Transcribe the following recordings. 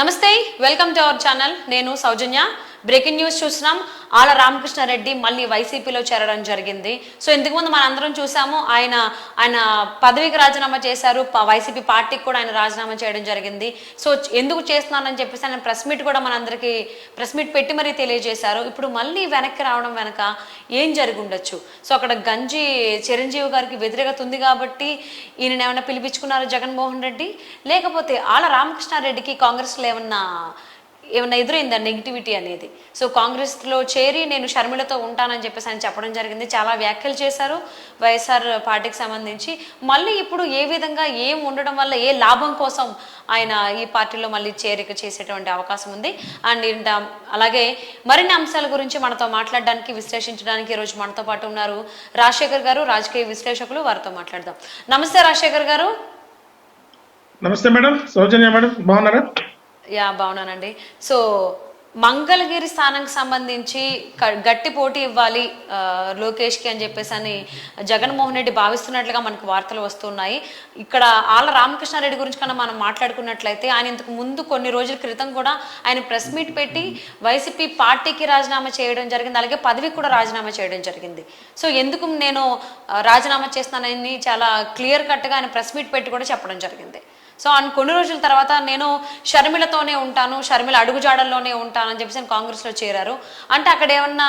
నమస్తే welcome to our channel. నేను సౌజన్య. Breaking news చూసినాం. ఆల రామకృష్ణారెడ్డి మళ్ళీ వైసీపీలో చేరడం జరిగింది. సో ఇంతకుముందు మన అందరం చూసాము ఆయన ఆయన పదవికి రాజీనామా చేశారు. వైసీపీ పార్టీకి కూడా ఆయన రాజీనామా చేయడం జరిగింది. సో ఎందుకు చేస్తున్నానని చెప్పేసి ఆయన ప్రెస్ మీట్ కూడా మనందరికీ ప్రెస్ మీట్ పెట్టి మరీ తెలియజేశారు. ఇప్పుడు మళ్ళీ వెనక్కి రావడం వెనక ఏం జరిగి ఉండొచ్చు సో అక్కడ గంజి చిరంజీవి గారికి వ్యతిరేకత ఉంది కాబట్టి ఈయన ఏమైనా పిలిపించుకున్నారు జగన్మోహన్ రెడ్డి? లేకపోతే ఆల రామకృష్ణారెడ్డికి కాంగ్రెస్లో ఏమన్నా ఏమైనా ఎదురైందా నెగిటివిటీ అనేది? సో కాంగ్రెస్లో చేరి నేను షర్మిలతో ఉంటానని చెప్పేసి ఆయన చెప్పడం జరిగింది. చాలా వ్యాఖ్యలు చేశారు వైఎస్ఆర్ పార్టీకి సంబంధించి. మళ్ళీ ఇప్పుడు ఏ విధంగా ఏం ఉండడం వల్ల ఏ లాభం కోసం ఆయన ఈ పార్టీలో మళ్ళీ చేరిక చేసేటువంటి అవకాశం ఉంది? అండ్ అలాగే మరిన్ని అంశాల గురించి మనతో మాట్లాడడానికి విశ్లేషించడానికి ఈరోజు మనతో పాటు ఉన్నారు రాజశేఖర్ గారు రాజకీయ విశ్లేషకులు. వారితో మాట్లాడదాం. నమస్తే రాజశేఖర్ గారు. నమస్తే మేడం. సౌజన్య మేడం బాగున్నారా? యా బాగున్నానండి. సో మంగళగిరి స్థానం సంబంధించి గట్టి పోటీ ఇవ్వాలి లోకేష్కి అని చెప్పేసి అని జగన్మోహన్ రెడ్డి భావిస్తున్నట్లుగా మనకు వార్తలు వస్తున్నాయి. ఇక్కడ ఆళ్ళ రామకృష్ణారెడ్డి గురించి కన్నా మనం మాట్లాడుకున్నట్లయితే ఆయన ఇంతకు ముందు కొన్ని రోజుల క్రితం కూడా ఆయన ప్రెస్ మీట్ పెట్టి వైసీపీ పార్టీకి రాజీనామా చేయడం జరిగింది. అలాగే పదవికి కూడా రాజీనామా చేయడం జరిగింది. సో ఎందుకు నేను రాజీనామా చేస్తున్నానని చాలా క్లియర్ కట్గా ఆయన ప్రెస్ మీట్ పెట్టి కూడా చెప్పడం జరిగింది. సో అండ్ కొన్ని రోజుల తర్వాత నేను షర్మిలతోనే ఉంటాను షర్మిల అడుగుజాడల్లోనే ఉంటానని చెప్పేసి నేను కాంగ్రెస్లో చేరారు. అంటే అక్కడ ఏమన్నా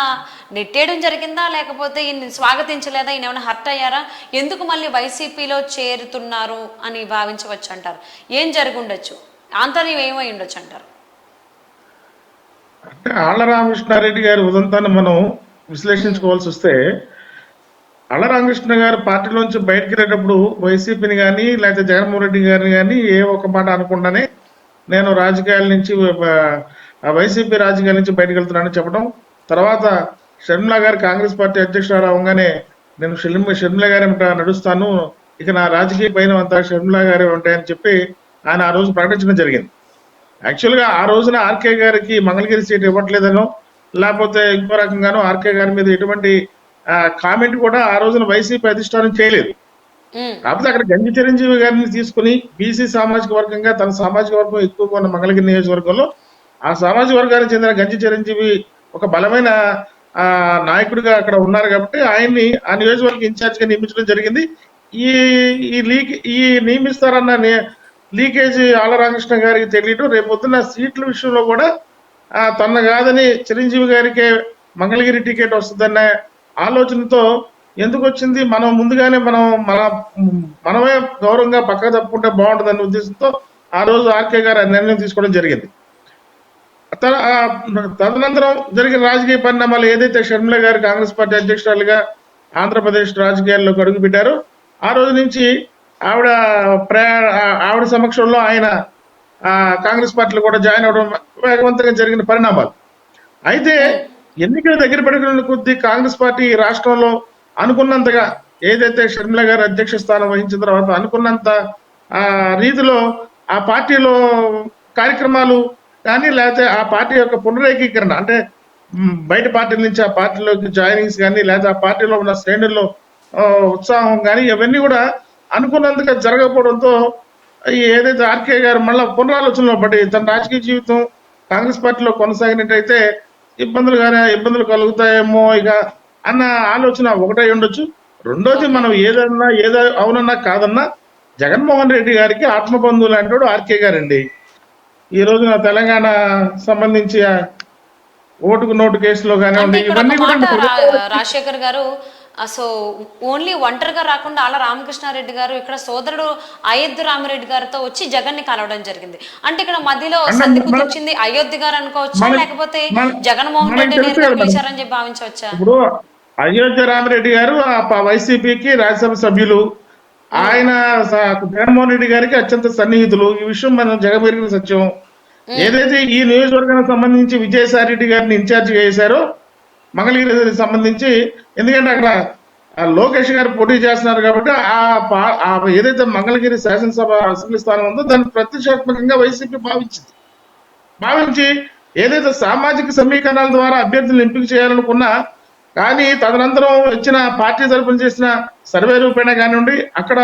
నెట్టేయడం జరిగిందా? లేకపోతే ఈయన స్వాగతించలేదా? ఈయన ఏమైనా హర్ట్ అయ్యారా? ఎందుకు మళ్ళీ వైసీపీలో చేరుతున్నారు అని భావించవచ్చు అంటారు. ఏం జరిగి ఉండొచ్చు ఆంతర్యం ఏమై ఉండొచ్చు అంటారు? అంటే ఆళ్ళ రామకృష్ణారెడ్డి గారి ఉదంతాన్ని మనం విశ్లేషించుకోవాల్సి వస్తే ఆళ్ళ రామకృష్ణ గారు పార్టీలోంచి బయటకు వెళ్ళేటప్పుడు వైసీపీని కానీ లేకపోతే జగన్మోహన్ రెడ్డి గారిని కానీ ఏ ఒక్క మాట అనకుండానే నేను రాజకీయాల నుంచి వైసీపీ రాజకీయాల నుంచి బయటకు వెళ్తున్నానని చెప్పడం. తర్వాత షర్మిల గారు కాంగ్రెస్ పార్టీ అధ్యక్షురాలు అవగానే నేను షర్మి షర్మిల గారి నడుస్తాను ఇక నా రాజకీయ పైన అంతా షర్మిల గారే ఉంటాయని చెప్పి ఆయన ఆ రోజు ప్రకటించడం జరిగింది. యాక్చువల్గా ఆ రోజున ఆర్కే గారికి మంగళగిరి సీట్ ఇవ్వట్లేదనో లేకపోతే ఇంకో రకంగానో ఆర్కే గారి మీద ఎటువంటి కామెంట్ కూడా ఆ రోజున వైసీపీ అధిష్టానం చేయలేదు. కాకపోతే అక్కడ గంజి చిరంజీవి గారిని తీసుకుని బీసీ సామాజిక వర్గంగా తన సామాజిక వర్గం ఎక్కువగా ఉన్న మంగళగిరి నియోజకవర్గంలో ఆ సామాజిక వర్గానికి చెందిన గంజి చిరంజీవి ఒక బలమైన ఆ నాయకుడిగా అక్కడ ఉన్నారు కాబట్టి ఆయన్ని ఆ నియోజకవర్గ ఇన్ఛార్జ్గా నియమించడం జరిగింది. ఈ ఈ లీక్ ఈ నియమిస్తారన్న లీకేజ్ ఆళ్ళ రామకృష్ణ గారికి తెలియటం రేపు పొద్దున్న సీట్ల విషయంలో కూడా తన కాదని చిరంజీవి గారికే మంగళగిరి టికెట్ వస్తుందన్న ఆలోచనతో ఎందుకు వచ్చింది మనం ముందుగానే మనం మన మనమే గౌరవంగా పక్క తప్పుకుంటే బాగుంటుందని ఉద్దేశంతో ఆ రోజు ఆర్కే గారు ఆ నిర్ణయం తీసుకోవడం జరిగింది. తన తదనంతరం జరిగిన రాజకీయ పరిణామాలు ఏదైతే షర్మిల గారు కాంగ్రెస్ పార్టీ అధ్యక్షురాలుగా ఆంధ్రప్రదేశ్ రాజకీయాల్లోకి అడుగుపెట్టారో ఆ రోజు నుంచి ఆవిడ ప్రయా ఆవిడ సమక్షంలో ఆయన కాంగ్రెస్ పార్టీలో కూడా జాయిన్ అవడం వేగవంతంగా జరిగిన పరిణామాలు. అయితే ఎన్నికల దగ్గర పడుకున్న కొద్దీ కాంగ్రెస్ పార్టీ రాష్ట్రంలో అనుకున్నంతగా ఏదైతే షర్మిల గారు అధ్యక్ష స్థానం వహించిన తర్వాత అనుకున్నంత ఆ రీతిలో ఆ పార్టీలో కార్యక్రమాలు కానీ లేకపోతే ఆ పార్టీ యొక్క పునరేకీకరణ అంటే బయట పార్టీల నుంచి ఆ పార్టీలోకి జాయినింగ్స్ కానీ లేదా ఆ పార్టీలో ఉన్న శ్రేణుల్లో ఉత్సాహం కానీ ఇవన్నీ కూడా అనుకున్నంతగా జరగకపోవడంతో ఏదైతే ఆర్కే గారు మళ్ళీ పునరాలోచనలో పడి తన రాజకీయ జీవితం కాంగ్రెస్ పార్టీలో కొనసాగినట్టయితే ఇబ్బందులు కానీ ఇబ్బందులు కలుగుతాయేమో ఇక అన్న ఆలోచన ఒకటై ఉండొచ్చు. రెండోది మనం ఏదన్నా ఏదో అవునన్నా కాదన్నా జగన్మోహన్ రెడ్డి గారికి ఆత్మబంధువులు అంటాడు ఆర్కే గారండి. ఈ రోజున తెలంగాణ సంబంధించి ఓటుకు నోటు కేసులో కానివ్వండి ఇవన్నీ కూడా రాజశేఖర్ గారు సో ఓన్లీ ఒంటరిగా రాకుండా అలా రామకృష్ణారెడ్డి గారు ఇక్కడ సోదరుడు అయోధ్య రామిరెడ్డి గారితో వచ్చి జగన్ని కలవడం జరిగింది అంటే ఇక్కడ మధ్యలో సంధి కుదిర్చింది అయోధ్య గారు అనుకోవచ్చా? లేకపోతే జగన్మోహన్ రెడ్డి. పిలిచారని చెప్పి భావించవచ్చా? ఇప్పుడు అయోధ్య రామిరెడ్డి గారు వైసీపీకి రాజ్యసభ సభ్యులు. ఆయన జగన్మోహన్ రెడ్డి గారికి అత్యంత సన్నిహితులు. ఈ విషయం మనం జగమెరిగిన సత్యం. ఏదైతే ఈ నియోజకవర్గానికి సంబంధించి విజయసాయి రెడ్డి గారిని ఇన్ఛార్జ్ చేశారో మంగళగిరి సంబంధించి ఎందుకంటే అక్కడ లోకేష్ గారు పోటీ చేస్తున్నారు కాబట్టి ఆ ఏదైతే మంగళగిరి శాసనసభ అసెంబ్లీ స్థానం ఉందో దాన్ని ప్రత్యక్షాత్మకంగా వైసీపీ భావించింది. భావించి ఏదైతే సామాజిక సమీకరణాల ద్వారా అభ్యర్థులను ఎంపిక చేయాలనుకున్నా కానీ తదనంతరం వచ్చిన పార్టీ తరఫున చేసిన సర్వే రూపేణ కానివ్వండి అక్కడ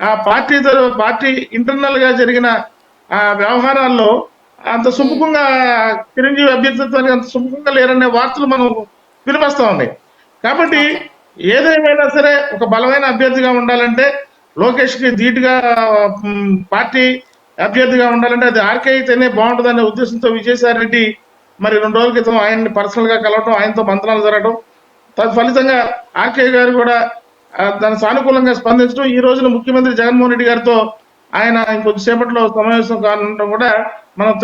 ఆ పార్టీ తరఫు పార్టీ ఇంటర్నల్గా జరిగిన ఆ వ్యవహారాల్లో అంత సుముఖంగా చిరంజీవి అభ్యర్థిత్వానికి అంత సుముఖంగా లేరనే వార్తలు మనం వినిపిస్తా ఉన్నాయి కాబట్టి ఏదేమైనా సరే ఒక బలమైన అభ్యర్థిగా ఉండాలంటే లోకేష్కి ధీటుగా పార్టీ అభ్యర్థిగా ఉండాలంటే అది ఆర్కే అయితేనే బాగుంటుందనే ఉద్దేశంతో విజయసాయి రెడ్డి మరి రెండు రోజుల క్రితం ఆయన్ని పర్సనల్గా కలవడం ఆయనతో మంత్రాలు జరగడం తత్ఫలితంగా ఆర్కే గారు కూడా దాని సానుకూలంగా స్పందించడం ఈ రోజున ముఖ్యమంత్రి జగన్మోహన్ రెడ్డి గారితో ఆయన ఇంకొద్దిసేపట్లో సమావేశం కానుండడం కూడా మనం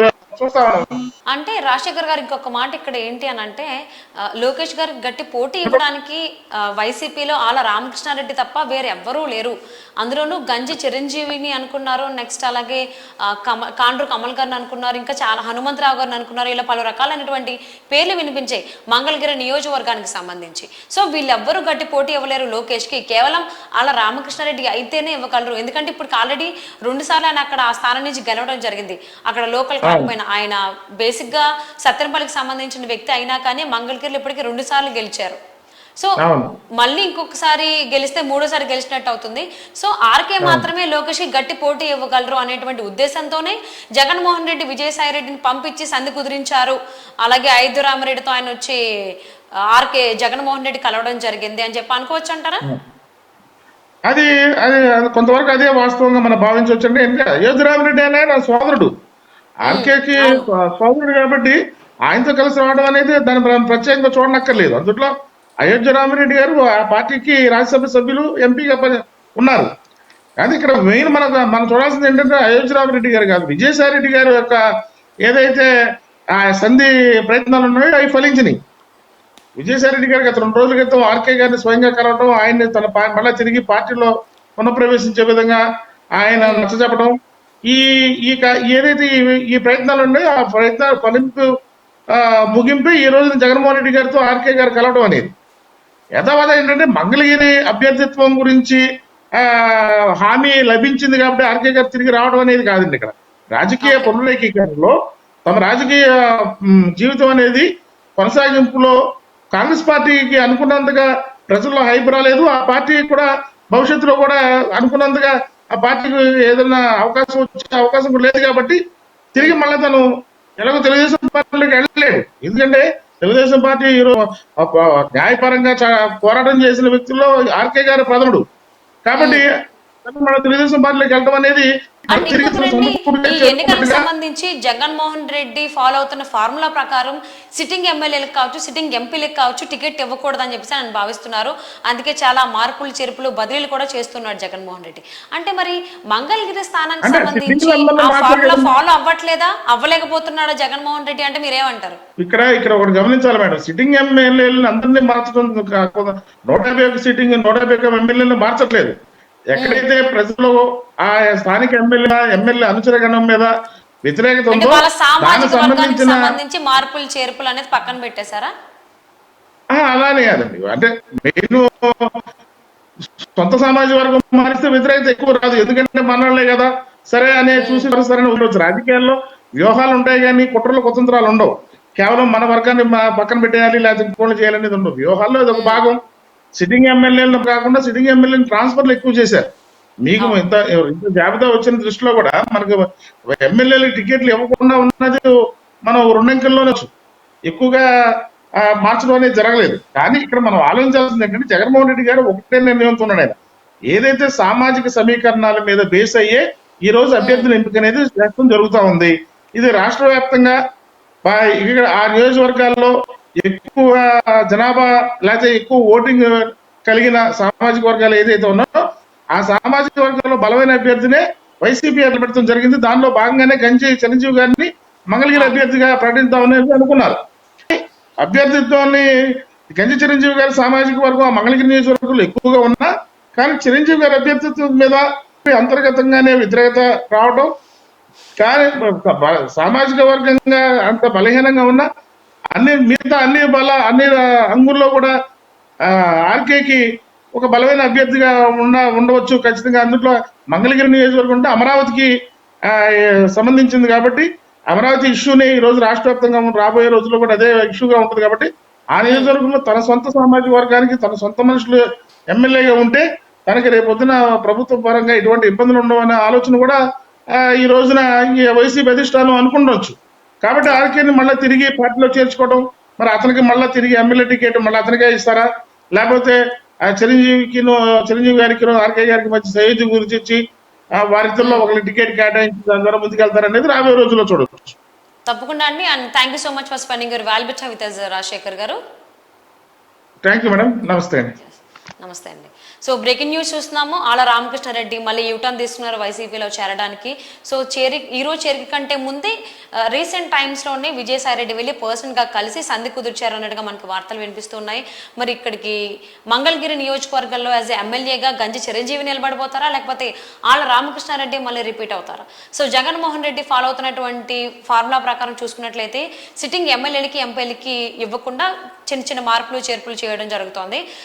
చూస్తా ఉన్నాం. అంటే రాజశేఖర్ గారు ఇంకొక మాట ఇక్కడ ఏంటి అని అంటే లోకేష్ గారికి గట్టి పోటీ ఇవ్వడానికి వైసీపీలో ఆల రామకృష్ణారెడ్డి తప్ప వేరే ఎవ్వరూ లేరు. అందులోనూ గంజి చిరంజీవిని అనుకున్నారు నెక్స్ట్ అలాగే కమ కాండ్రు కమల్ గారిని అనుకున్నారు ఇంకా చాలా హనుమంతరావు గారిని అనుకున్నారు ఇలా పలు రకాలైనటువంటి పేర్లు వినిపించాయి మంగళగిరి నియోజకవర్గానికి సంబంధించి. సో వీళ్ళెవ్వరూ గట్టి పోటీ ఇవ్వలేరు లోకేష్కి. కేవలం ఆల రామకృష్ణారెడ్డి అయితేనే ఇవ్వగలరు. ఎందుకంటే ఇప్పుడు ఆల్రెడీ రెండు సార్లు ఆయన అక్కడ ఆ స్థానం నుంచి గెలవడం జరిగింది. అక్కడ లోకల్ కాకపోయినా. ఆయన బేసిక్గా సత్యనపల్లికి సంబంధించిన వ్యక్తి అయినా కానీ మంగళగిరిలో ఇప్పటికీ రెండు సార్లు గెలిచారు. సో. మళ్ళీ ఇంకొకసారి గెలిస్తే మూడోసారి గెలిచినట్టు అవుతుంది. సో ఆర్కే మాత్రమే లోకేష్ గట్టి పోటీ ఇవ్వగలరు అనేటువంటి ఉద్దేశంతోనే జగన్మోహన్ రెడ్డి విజయసాయి రెడ్డిని పంపించి సంధి కుదిరించారు. అలాగే ఐదు రామరెడ్డితో ఆయన వచ్చి ఆర్కే జగన్మోహన్ రెడ్డి కలవడం జరిగింది అని చెప్పి అనుకోవచ్చు అంటారా? అది అది కొంతవరకు అదే వాస్తవంగా మనం భావించవచ్చు అంటే అయోధ్యరామరెడ్డి అనే నా సోదరుడు. ఆర్కేకి సోదరుడు కాబట్టి ఆయనతో కలిసి రావడం అనేది దాని ప్ర- ప్రత్యేకంగా చూడనక్కర్లేదు. అందుట్లో అయోధ్య రామరెడ్డి గారు ఆ పార్టీకి రాజ్యసభ సభ్యులు ఎంపీగా పని ఉన్నారు. కానీ ఇక్కడ మెయిన్ మన మనం చూడాల్సింది ఏంటంటే అయోధ్య రామరెడ్డి గారు కాదు. విజయసాయి రెడ్డి గారి యొక్క ఏదైతే ఆ సంధి ప్రయత్నాలు ఉన్నాయో అవి ఫలించినాయి. విజయసాయి రెడ్డి గారికి గత రెండు రోజుల క్రితం ఆర్కే గారిని స్వయంగా కలవడం ఆయన్ని తన మళ్ళా తిరిగి పార్టీలో పునఃప్రవేశించే విధంగా ఆయన నచ్చజెప్పడం ఈ ఈ ఏదైతే ఈ- ప్రయత్నాలు ఉన్నాయో ఆ ప్రయత్నాల ఫలింపు ముగింపు ఈ రోజున జగన్మోహన్ రెడ్డి గారితో ఆర్కే గారు కలవడం అనేది. యథావత ఏంటంటే మంగళగిరి అభ్యర్థిత్వం గురించి హామీ లభించింది కాబట్టి ఆర్కే గారు తిరిగి రావడం అనేది కాదండి ఇక్కడ. రాజకీయ పునరేకీకరణలో తమ రాజకీయ జీవితం అనేది కొనసాగింపులో కాంగ్రెస్ పార్టీకి అనుకున్నంతగా ప్రజల్లో హైప్ రాలేదు. ఆ పార్టీ కూడా భవిష్యత్తులో కూడా అనుకున్నంతగా ఆ పార్టీకి ఏదైనా అవకాశం వచ్చే అవకాశం కూడా లేదు కాబట్టి తిరిగి మళ్ళీ తను ఎలాగో తెలుగుదేశం పార్టీలోకి వెళ్ళలేడు. ఎందుకంటే తెలుగుదేశం పార్టీ ఈరోజు న్యాయపరంగా పోరాటం చేసిన వ్యక్తుల్లో ఆర్కే గారు ప్రథముడు. కాబట్టి మన తెలుగుదేశం పార్టీలోకి వెళ్ళడం అనేది అండ్ ఇంకొకరండి ఈ ఎన్నికలకు సంబంధించి జగన్మోహన్ రెడ్డి ఫాలో అవుతున్న ఫార్ములా ప్రకారం సిట్టింగ్ ఎమ్మెల్యేలకు కావచ్చు సిట్టింగ్ ఎంపీలకు కావచ్చు టికెట్ ఇవ్వకూడదని చెప్పేసి ఆయన భావిస్తున్నారు. అందుకే చాలా మార్పులు చేర్పులు బదిలీలు కూడా చేస్తున్నాడు జగన్మోహన్ రెడ్డి. అంటే మరి మంగళగిరి స్థానానికి సంబంధించి ఆ ఫార్ములా ఫాలో అవ్వట్లేదా? అవ్వలేకపోతున్నాడా జగన్మోహన్ రెడ్డి అంటే మీరేమంటారు? ఇక్కడ ఇక్కడ ఒకటి గమనించాలి మేడం. సిట్టింగ్ ఎమ్మెల్యేలను అందరినీ మార్చడం నూట యాభై ఒక సిట్టింగ్ నూట యాభై ఒక ఎమ్మెల్యేలను మార్చట్లేదు. ఎక్కడైతే ప్రజలు ఆ స్థానిక ఎమ్మెల్యే ఎమ్మెల్యే అనుచరగణం మీద వ్యతిరేకత ఉందో దానికి సంబంధించిన సంబంధించి మార్పులు చేర్పులు అనేది పక్కన పెట్టేశారా? అలానే కాదండి. అంటే నేను సొంత సామాజిక వర్గం మారిస్తే వ్యతిరేకత ఎక్కువ రాదు. ఎందుకంటే మనవాళ్ళే కదా. సరే అనే చూసి సరే ఉండొచ్చు రాజకీయాల్లో వ్యూహాలు ఉంటాయి కానీ కుట్రలు కుతంత్రాలు ఉండవు. కేవలం మన వర్గాన్ని పక్కన పెట్టేయాలి లేకపోతే ఇంకోళ్ళు చేయాలనేది ఉండవు. వ్యూహాల్లో ఇది ఒక భాగం. సిట్టింగ్ ఎమ్మెల్యేలను కాకుండా సిట్టింగ్ ఎమ్మెల్యేని ట్రాన్స్ఫర్లు ఎక్కువ చేశారు. మీకు ఇంత ఇంత జాబితా వచ్చిన దృష్టిలో కూడా మనకు ఎమ్మెల్యేలకు టికెట్లు ఇవ్వకుండా ఉన్నది మనం రెండంకెల్లోనే వచ్చు. ఎక్కువగా మార్చడం అనేది జరగలేదు. కానీ ఇక్కడ మనం ఆలోచించాల్సింది ఏంటంటే జగన్మోహన్ రెడ్డి గారు ఒకటే నిర్ణయంతో ఉన్నాడు ఆయన. ఏదైతే సామాజిక సమీకరణాల మీద బేస్ అయ్యే ఈ రోజు అభ్యర్థుల ఎంపిక అనేది జరుగుతా ఉంది. ఇది రాష్ట్ర వ్యాప్తంగా ఇక్కడ ఆ నియోజకవర్గాల్లో ఎక్కువ జనాభా లేకపోతే ఎక్కువ ఓటింగ్ కలిగిన సామాజిక వర్గాలు ఏదైతే ఉన్నాయో ఆ సామాజిక వర్గంలో బలమైన అభ్యర్థినే వైసీపీ ఏర్పడటం జరిగింది. దానిలో భాగంగానే గంజి చిరంజీవి గారిని మంగళగిరి అభ్యర్థిగా ప్రకటిద్దామనేది అనుకున్నారు. అభ్యర్థిత్వాన్ని గంజి చిరంజీవి గారి సామాజిక వర్గం ఆ మంగళగిరి నియోజకవర్గంలో ఎక్కువగా ఉన్నా కానీ చిరంజీవి గారి అభ్యర్థిత్వం మీద అంతర్గతంగానే వ్యతిరేకత రావడం కానీ సామాజిక వర్గంగా అంత బలహీనంగా ఉన్న అన్ని మిగతా అన్ని బల అన్ని అంగుల్లో కూడా ఆర్కేకి ఒక బలమైన అభ్యర్థిగా ఉన్న ఉండవచ్చు ఖచ్చితంగా. అందులో మంగళగిరి నియోజకవర్గం ఉంటే అమరావతికి సంబంధించింది కాబట్టి అమరావతి ఇష్యూని ఈ రోజు రాష్ట్ర వ్యాప్తంగా రాబోయే రోజుల్లో కూడా అదే ఇష్యూగా ఉంటుంది కాబట్టి ఆ నియోజకవర్గంలో తన సొంత సామాజిక వర్గానికి తన సొంత మనుషులు ఎమ్మెల్యేగా ఉంటే తనకి రేపొద్దున ప్రభుత్వ పరంగా ఎటువంటి ఇబ్బందులు ఉండవు అనే ఆలోచన కూడా ఈ రోజున ఈ వైసీపీ అధిష్టానం అనుకుండొచ్చు. కాబట్టి ఆర్కేని మళ్ళీ తిరిగి పార్టీలో చేర్చుకోవడం మరి అతనికి మళ్ళీ తిరిగి ఎమ్మెల్యే టికెట్ మళ్ళీ అతనికే ఇస్తారా? లేకపోతే ఆ చిరంజీవికి చిరంజీవి గారికి ఆర్కే గారికి మధ్య సయోధ్య గురించి ఇచ్చి ఆ వారిద్దరిలో ఒకరి టికెట్ కేటాయించి దాని ద్వారా ముందుకెళ్తారు అనేది రాబోయే రోజుల్లో చూడవచ్చు తప్పకుండా అండి. And thank you so much for spending your వాల్బిట్ with Rajasekhar గారు. థ్యాంక్ యూ మేడం నమస్తే అండి. నమస్తే అండి. సో బ్రేకింగ్ న్యూస్ చూస్తున్నాము. ఆల రామకృష్ణారెడ్డి మళ్ళీ యూటర్న్ తీసుకున్నారు వైసీపీలో చేరడానికి. సో చేరి ఈరోజు చేరిక కంటే ముందే రీసెంట్ టైమ్స్లోనే విజయసాయి రెడ్డి వెళ్ళి పర్సన్గా కలిసి సంధి కుదిర్చారు అన్నట్టుగా మనకు వార్తలు వినిపిస్తున్నాయి. మరి ఇక్కడికి మంగళగిరి నియోజకవర్గంలో యాజ్ ఎమ్మెల్యేగా గంజి చిరంజీవి నిలబడిపోతారా? లేకపోతే ఆల రామకృష్ణారెడ్డి మళ్ళీ రిపీట్ అవుతారా? సో జగన్మోహన్ రెడ్డి ఫాలో అవుతున్నటువంటి ఫార్ములా ప్రకారం చూసుకున్నట్లయితే సిట్టింగ్ ఎమ్మెల్యేలకి ఎంపీలకి ఇవ్వకుండా చిన్న చిన్న మార్పులు చేర్పులు చేయడం జరుగుతోంది.